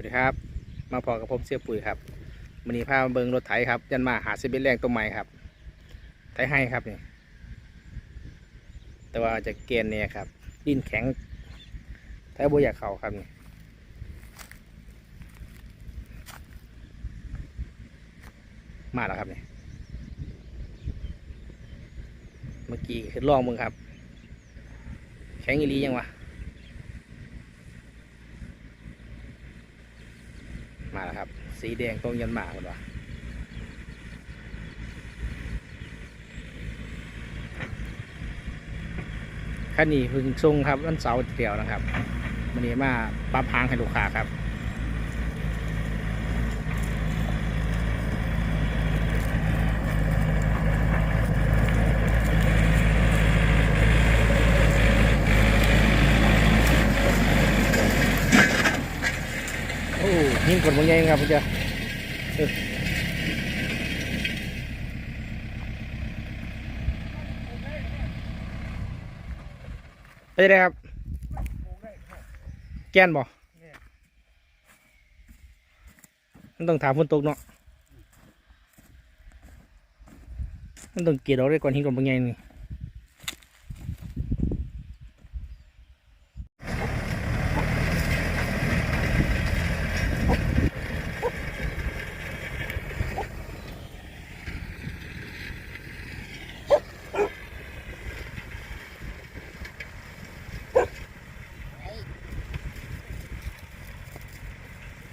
วัสดีครับ มาพอกับผมเสียปุ๋ยครับวันนี้พามาเบิงรถไถครับ ยันมาหาสิบเอ็ดแรงตัวใหม่ครับ ไถให้ครับนี่ แต่ว่าจะเกณฑ์เนี่ยครับ ดินแข็ง ไถบัอยากเข่าครับนี่มาแล้วครับนี่ เมื่อกี้คือลองมึงครับ แข็งอีหลียังวะ มาแล้วครับ สีแดงตรงยันหมาคนวะคันนี้พึ่งทรงครับวันเสาร์เดียวนะครับวันนี้มาปรับพางให้ลูกค้าครับ โอ้ ยิงกดบางอย่างครับพี่เจ้าเออไปได้ครับ แกนบ่มันต้องถามฝนตกเนาะมันต้องเกลียดเอาได้ก่อนหิงกดบางย่างนี่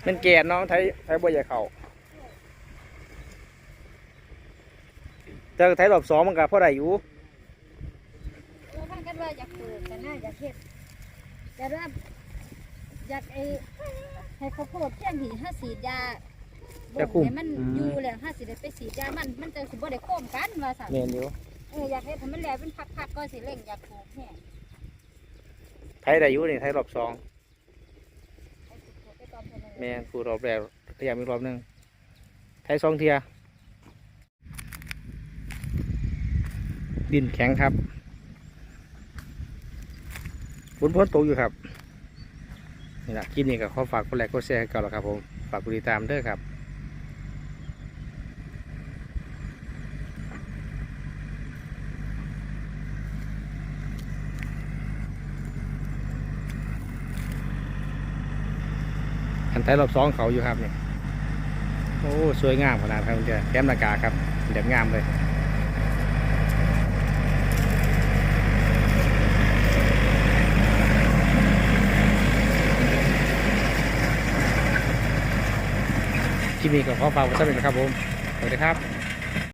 มันเกลียดเนาะไทยไทยบ่อยากเข้าแต่ไทยรอบสองมันก็พอได้อยู่เออท่านกันว่าอยากปลูกแต่น่าอยากเฮ็ดอยากว่าอยากไอ้ให้ข้าวโพดเพียงหีห้าสีดยาจะคุมให้มันอยู่แล้วห้าสีได้ไปสีดยามันมันจะสิบ่ได้โค้มกันว่าซั่นเมนอยู่เอออยากเฮ็ดให้มันแล้วเป็นพักๆก็สิเร่งอยากปลูกแห้งไทยได้อยู่นี่ไทยรอบสอง ให้สิปลูกไปก่อนเท่านั้น แมนกูรอบแรกพยายามอีกรอบหนึ่งไทยสองเทีย ดินแข็งครับฝนพ้นตกอยู่ครับนี่แหละคลิปนี้ก็ขอฝากกดไลค์กดแชร์ให้กันแล้วครับผม ฝากกดติดตามด้วยครับ อันท้ายรอบสองเขาอยู่ครับเนี่ยโอ้สวยงามขนาดครับเจ้แก้มนากาครับเด็ดงามเลยที่นี่ก็ขอฝากไว้สักหน่อยนะครับผมสวัสดีครับ